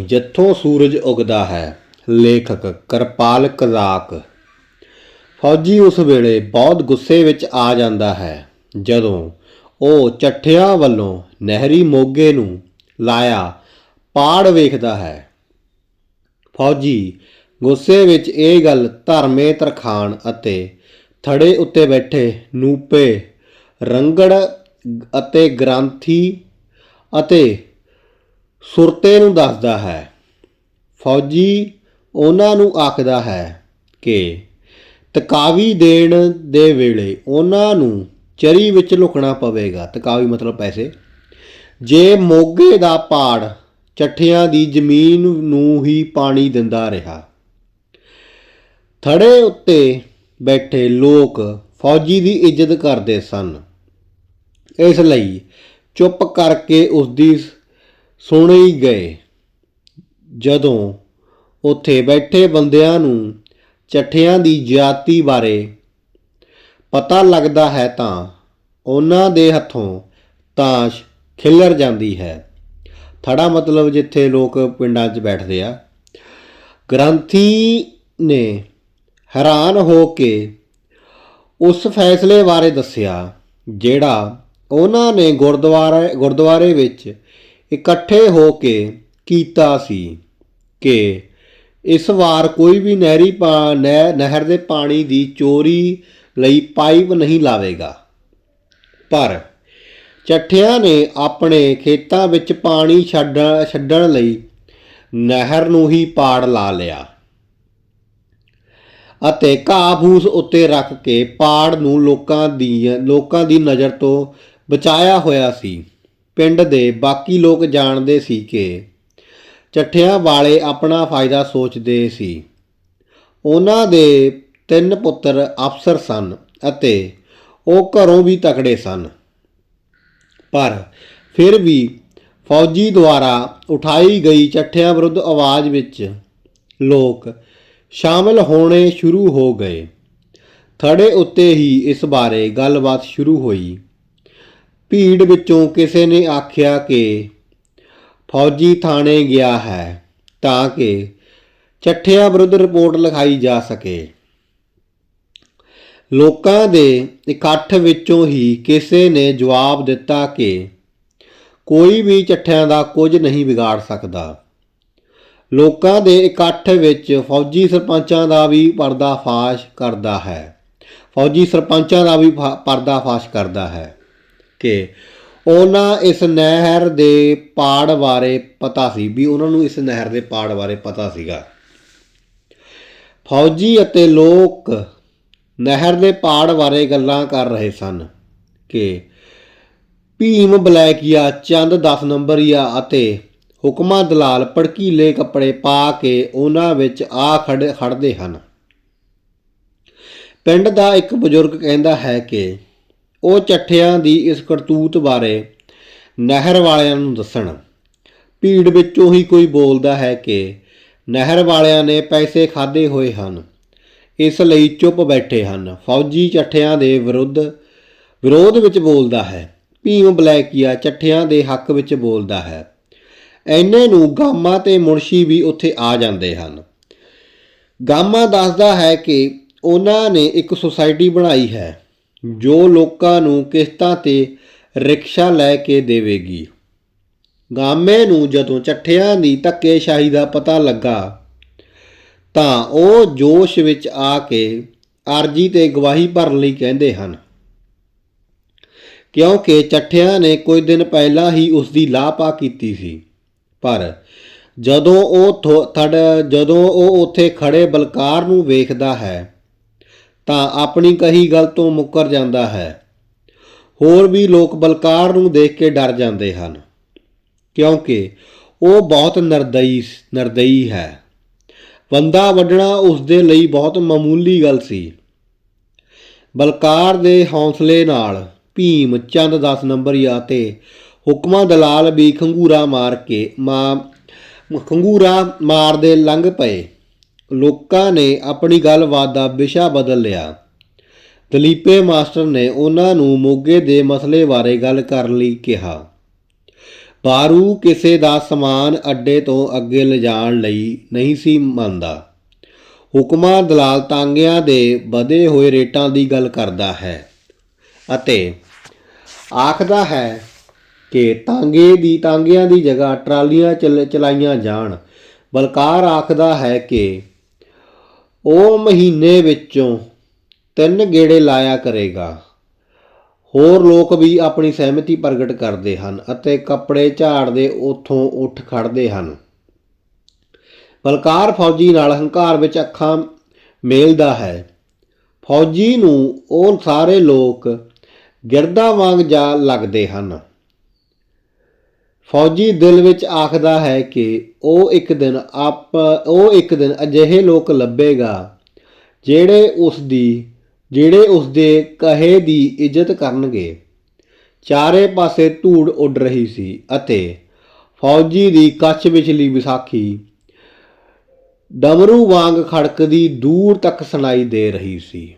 ਜਿੱਥੋਂ ਸੂਰਜ ਉਗਦਾ ਹੈ, ਲੇਖਕ ਕਿਰਪਾਲ ਕਜ਼ਾਕ ਫੌਜੀ ਉਸ ਵੇਲੇ ਬਹੁਤ ਗੁੱਸੇ ਵਿੱਚ ਆ ਜਾਂਦਾ ਹੈ, ਜਦੋਂ ਉਹ ਚੱਠਿਆਂ ਵੱਲੋਂ ਨਹਿਰੀ ਮੋਗੇ ਨੂੰ ਲਾਇਆ ਪਾੜ ਵੇਖਦਾ ਹੈ। ਫੌਜੀ ਗੁੱਸੇ ਵਿੱਚ ਇਹ ਗੱਲ ਧਰਮੇ ਤਰਖਾਨ ਅਤੇ ਥੜੇ ਉੱਤੇ ਬੈਠੇ ਨੂਪੇ ਰੰਗੜ ਅਤੇ ਗ੍ਰਾਂਥੀ ਅਤੇ ਸੁਰਤੇ ਨੂੰ ਦੱਸਦਾ ਹੈ। ਫੌਜੀ ਉਹਨਾਂ ਨੂੰ ਆਖਦਾ ਹੈ ਕਿ ਤਕਾਵੀ ਦੇਣ ਦੇ ਵੇਲੇ ਉਹਨਾਂ ਨੂੰ ਚਰੀ ਵਿੱਚ ਲੁਕਣਾ ਪਵੇਗਾ। ਤਕਾਵੀ ਮਤਲਬ ਪੈਸੇ। ਜੇ ਮੋਗੇ ਦਾ ਪਾੜ ਚੱਠਿਆਂ ਦੀ ਜ਼ਮੀਨ ਨੂੰ ਹੀ ਪਾਣੀ ਦਿੰਦਾ ਰਿਹਾ। ਥੜੇ ਉੱਤੇ ਬੈਠੇ ਲੋਕ ਫੌਜੀ ਦੀ ਇੱਜ਼ਤ ਕਰਦੇ ਸਨ। ਇਸ ਲਈ ਚੁੱਪ ਕਰਕੇ ਉਸ ਦੀ ਸੁਣੀ ਗਏ। ਜਦੋਂ ਉੱਥੇ ਬੈਠੇ ਬੰਦਿਆਂ ਨੂੰ ਚੱਠਿਆਂ ਦੀ ਜਾਤੀ ਬਾਰੇ ਪਤਾ ਲੱਗਦਾ ਹੈ ਤਾਂ ਉਹਨਾਂ ਦੇ ਹੱਥੋਂ ਤਾਸ਼ ਖਿਲਰ ਜਾਂਦੀ ਹੈ। ਥੜਾ ਮਤਲਬ ਜਿੱਥੇ ਲੋਕ ਪਿੰਡਾਂ 'ਚ ਬੈਠਦੇ ਆ। ਗ੍ਰੰਥੀ ਨੇ ਹੈਰਾਨ ਹੋ ਕੇ ਉਸ ਫੈਸਲੇ ਬਾਰੇ ਦੱਸਿਆ, ਜਿਹੜਾ ਉਹਨਾਂ ਨੇ ਗੁਰਦੁਆਰੇ ਗੁਰਦੁਆਰੇ ਵਿੱਚ ਇਕੱਠੇ ਹੋ ਕੇ ਕੀਤਾ ਸੀ ਕਿ ਇਸ ਵਾਰ ਕੋਈ ਵੀ ਨਹਿਰੀ ਪਾ- ਨਹਿ- ਨਹਿਰ ਦੇ ਪਾਣੀ ਦੀ ਚੋਰੀ ਲਈ ਪਾਈਪ ਨਹੀਂ ਲਾਵੇਗਾ। ਪਰ ਚੱਠਿਆਂ ਨੇ ਆਪਣੇ ਖੇਤਾਂ ਵਿੱਚ ਪਾਣੀ ਛੱਡ ਛੱਡਣ ਲਈ ਨਹਿਰ ਨੂੰ ਹੀ ਪਾੜ ਲਾ ਲਿਆ ਅਤੇ ਘਾਹ ਫੂਸ ਉੱਤੇ ਰੱਖ ਕੇ ਪਾੜ ਨੂੰ ਲੋਕਾਂ ਦੀ ਲੋਕਾਂ ਦੀ ਨਜ਼ਰ ਤੋਂ ਬਚਾਇਆ ਹੋਇਆ ਸੀ। ਪਿੰਡ ਦੇ ਬਾਕੀ ਲੋਕ ਜਾਣਦੇ ਸੀ ਕਿ ਚੱਠਿਆਂ ਵਾਲੇ ਆਪਣਾ ਫਾਇਦਾ ਸੋਚਦੇ ਸੀ। ਉਹਨਾਂ ਦੇ ਤਿੰਨ ਪੁੱਤਰ ਅਫਸਰ ਸਨ ਅਤੇ ਉਹ ਘਰੋਂ ਵੀ ਤਕੜੇ ਸਨ। ਪਰ ਫਿਰ ਵੀ ਫੌਜੀ ਦੁਆਰਾ ਉਠਾਈ ਗਈ ਚੱਠਿਆਂ ਵਿਰੁੱਧ ਆਵਾਜ਼ ਵਿੱਚ ਲੋਕ ਸ਼ਾਮਲ ਹੋਣੇ ਸ਼ੁਰੂ ਹੋ ਗਏ। ਥੜੇ ਉੱਤੇ ਹੀ ਇਸ ਬਾਰੇ ਗੱਲਬਾਤ ਸ਼ੁਰੂ ਹੋਈ। ਭੀੜ ਵਿੱਚੋਂ ਕਿਸੇ ਨੇ ਆਖਿਆ ਕਿ ਫੌਜੀ ਥਾਣੇ ਗਿਆ ਹੈ ਤਾਂ ਕਿ ਚੱਠਿਆਂ ਵਿਰੁੱਧ ਰਿਪੋਰਟ ਲਿਖਾਈ ਜਾ ਸਕੇ। ਲੋਕਾਂ ਦੇ ਇਕੱਠ ਵਿੱਚੋਂ ਹੀ ਕਿਸੇ ਨੇ ਜਵਾਬ ਦਿੱਤਾ ਕਿ ਕੋਈ ਵੀ ਚੱਠਿਆਂ ਦਾ ਕੁਝ ਨਹੀਂ ਵਿਗਾੜ ਸਕਦਾ। ਲੋਕਾਂ ਦੇ ਇਕੱਠ ਵਿੱਚ ਫੌਜੀ ਸਰਪੰਚਾਂ ਦਾ ਵੀ ਪਰਦਾਫਾਸ਼ ਕਰਦਾ ਹੈ। ਫੌਜੀ ਸਰਪੰਚਾਂ ਦਾ ਵੀ ਪਰਦਾਫਾਸ਼ ਕਰਦਾ ਹੈ। ਕਿ। ਉਹਨਾਂ ਇਸ ਨਹਿਰ ਦੇ ਪਾੜ ਬਾਰੇ ਪਤਾ ਸੀ ਵੀ ਉਹਨਾਂ ਨੂੰ ਇਸ ਨਹਿਰ ਦੇ ਪਾੜ ਬਾਰੇ ਪਤਾ ਸੀਗਾ। ਫੌਜੀ ਅਤੇ ਲੋਕ ਨਹਿਰ ਦੇ ਪਾੜ ਬਾਰੇ ਗੱਲਾਂ ਕਰ ਰਹੇ ਸਨ ਕਿ ਭੀਮ ਬਲੈਕੀਆ, ਚੰਦ 10 ਨੰਬਰੀਆ ਅਤੇ ਹੁਕਮਾ ਦਲਾਲ ਪੜਕੀਲੇ ਕੱਪੜੇ ਪਾ ਕੇ ਉਹਨਾਂ ਵਿੱਚ ਆ ਖੜ ਖੜਦੇ ਹਨ। ਪਿੰਡ ਦਾ ਇੱਕ ਬਜ਼ੁਰਗ ਕਹਿੰਦਾ ਹੈ ਕਿ ਉਹ ਚੱਠਿਆਂ ਦੀ ਇਸ ਕਰਤੂਤ ਬਾਰੇ ਨਹਿਰ ਵਾਲਿਆਂ ਨੂੰ ਦੱਸਣ। ਭੀੜ ਵਿੱਚੋਂ ਹੀ ਕੋਈ ਬੋਲਦਾ ਹੈ ਕਿ ਨਹਿਰ ਵਾਲਿਆਂ ਨੇ ਪੈਸੇ ਖਾਦੇ ਹੋਏ ਹਨ। ਇਸ ਲਈ ਚੁੱਪ ਬੈਠੇ ਹਨ। ਫੌਜੀ ਚੱਠਿਆਂ ਦੇ ਵਿਰੁੱਧ ਵਿਰੋਧ ਵਿੱਚ ਬੋਲਦਾ ਹੈ। ਭੀਮ ਬਲੈਕੀਆ ਚੱਠਿਆਂ ਦੇ ਹੱਕ ਵਿੱਚ ਬੋਲਦਾ ਹੈ। ਐਨੇ ਨੂੰ ਗਾਮਾ ਤੇ ਮੁਨਸ਼ੀ ਵੀ ਉੱਥੇ ਆ ਜਾਂਦੇ ਹਨ। ਗਾਮਾ ਦੱਸਦਾ ਹੈ ਕਿ ਉਹਨਾਂ ਨੇ ਇੱਕ ਸੁਸਾਇਟੀ ਬਣਾਈ ਹੈ। ਜੋ ਲੋਕਾਂ ਨੂੰ ਕਿਸ਼ਤਾਂ ਤੇ ਰਿਕਸ਼ਾ ਲੈ ਕੇ ਦੇਵੇਗੀ। ਗਾਮੇ ਨੂੰ ਜਦੋਂ ਚੱਠਿਆਂ ਦੀ ਧੱਕੇਸ਼ਾਹੀ ਦਾ ਪਤਾ ਲੱਗਾ, ਤਾਂ ਉਹ ਜੋਸ਼ ਵਿੱਚ ਆ ਕੇ ਅਰਜੀ ਤੇ ਗਵਾਹੀ ਭਰਨ ਲਈ ਕਹਿੰਦੇ ਹਨ। ਕਿਉਂਕਿ ਚੱਠਿਆਂ ਨੇ ਕੁਝ ਦਿਨ ਪਹਿਲਾਂ ਹੀ ਉਸ ਦੀ ਲਾਪਾ ਕੀਤੀ ਸੀ, ਪਰ ਜਦੋਂ ਉਹ ਥੋ- ਥੜ ਜਦੋਂ ਉਹ ਉੱਥੇ ਖੜੇ ਬਲਕਾਰ ਨੂੰ ਵੇਖਦਾ ਹੈ ਤਾਂ ਆਪਣੀ ਕਹੀ ਗੱਲ ਤੋਂ ਮੁੱਕਰ ਜਾਂਦਾ ਹੈ। ਹੋਰ ਵੀ ਲੋਕ ਬਲਕਾਰ ਨੂੰ ਦੇਖ ਕੇ ਡਰ ਜਾਂਦੇ ਹਨ, ਕਿਉਂਕਿ ਉਹ ਬਹੁਤ ਨਰਦਈ ਨਰਦਈ ਹੈ। ਬੰਦਾ ਵੱਢਣਾ ਉਸ ਦੇ ਲਈ ਬਹੁਤ ਮਾਮੂਲੀ ਗੱਲ ਸੀ। ਬਲਕਾਰ ਦੇ ਹੌਸਲੇ ਨਾਲ ਭੀਮ ਚੰਦ 10 ਨੰਬਰੀਆ ਤੇ ਹੁਕਮਾਂ ਦਲਾਲ ਵੀ ਖੰਗੂਰਾ ਮਾਰ ਕੇ, ਮਾ, ਖੰਗੂਰਾ ਮਾਰਦੇ ਲੰਘ ਪਏ। ਲੋਕਾਂ ਨੇ ਆਪਣੀ ਗੱਲਬਾਤ ਦਾ ਵਿਸ਼ਾ ਬਦਲ ਲਿਆ। ਦਲੀਪੇ ਮਾਸਟਰ ਨੇ ਉਹਨਾਂ ਨੂੰ ਮੋਗੇ ਦੇ ਮਸਲੇ ਬਾਰੇ ਗੱਲ ਕਰਨ ਲਈ ਕਿਹਾ। ਬਾਰੂ ਕਿਸੇ ਦਾ ਸਮਾਨ ਅੱਡੇ ਤੋਂ ਅੱਗੇ ਲਿਜਾਣ ਲਈ ਨਹੀਂ ਸੀ ਮੰਨਦਾ। ਹੁਕਮਾਂ ਦਲਾਲ ਤਾਂਗਿਆਂ ਦੇ ਵਧੇ ਹੋਏ ਰੇਟਾਂ ਦੀ ਗੱਲ ਕਰਦਾ ਹੈ ਅਤੇ ਆਖਦਾ ਹੈ ਕਿ ਤਾਂਗੇ ਦੀ ਤਾਂਗਿਆਂ ਦੀ ਜਗ੍ਹਾ ਟਰਾਲੀਆਂ ਚਲ- ਚਲਾਈਆਂ ਜਾਣ। ਬਲਕਾਰ ਆਖਦਾ ਹੈ ਕਿ ਉਹ ਮਹੀਨੇ ਵਿੱਚੋਂ ਤਿੰਨ ਗੇੜੇ ਲਾਇਆ ਕਰੇਗਾ। ਹੋਰ ਲੋਕ ਵੀ ਆਪਣੀ ਸਹਿਮਤੀ ਪ੍ਰਗਟ ਕਰਦੇ ਹਨ ਅਤੇ ਕੱਪੜੇ ਝਾੜਦੇ ਉਥੋਂ ਉੱਠ ਖੜਦੇ ਹਨ। ਬਲਕਾਰ ਫੌਜੀ ਨਾਲ ਹੰਕਾਰ ਵਿੱਚ ਅੱਖਾਂ ਮੇਲਦਾ ਹੈ। ਫੌਜੀ ਨੂੰ ਉਹ ਸਾਰੇ ਲੋਕ ਗਿਰਦਾ ਵਾਂਗ ਜਾ ਲੱਗਦੇ ਹਨ। ਫੌਜੀ ਦਿਲ ਵਿੱਚ ਆਖਦਾ ਹੈ ਕਿ ਉਹ ਇੱਕ ਦਿਨ ਆਪ, ਉਹ ਇੱਕ ਦਿਨ ਅਜਿਹੇ ਲੋਕ ਲੱਭੇਗਾ, ਜਿਹੜੇ ਉਸ ਦੀ ਜਿਹੜੇ ਉਸ ਦੇ ਕਹੇ ਦੀ ਇੱਜ਼ਤ ਕਰਨਗੇ। ਚਾਰੇ ਪਾਸੇ ਧੂੜ ਉੱਡ ਰਹੀ ਸੀ ਅਤੇ ਫੌਜੀ ਦੀ ਕੱਛ ਵਿਚਲੀ ਵਿਸਾਖੀ ਡਮਰੂ ਵਾਂਗ ਖੜਕਦੀ ਦੂਰ ਤੱਕ ਸੁਣਾਈ ਦੇ ਰਹੀ ਸੀ।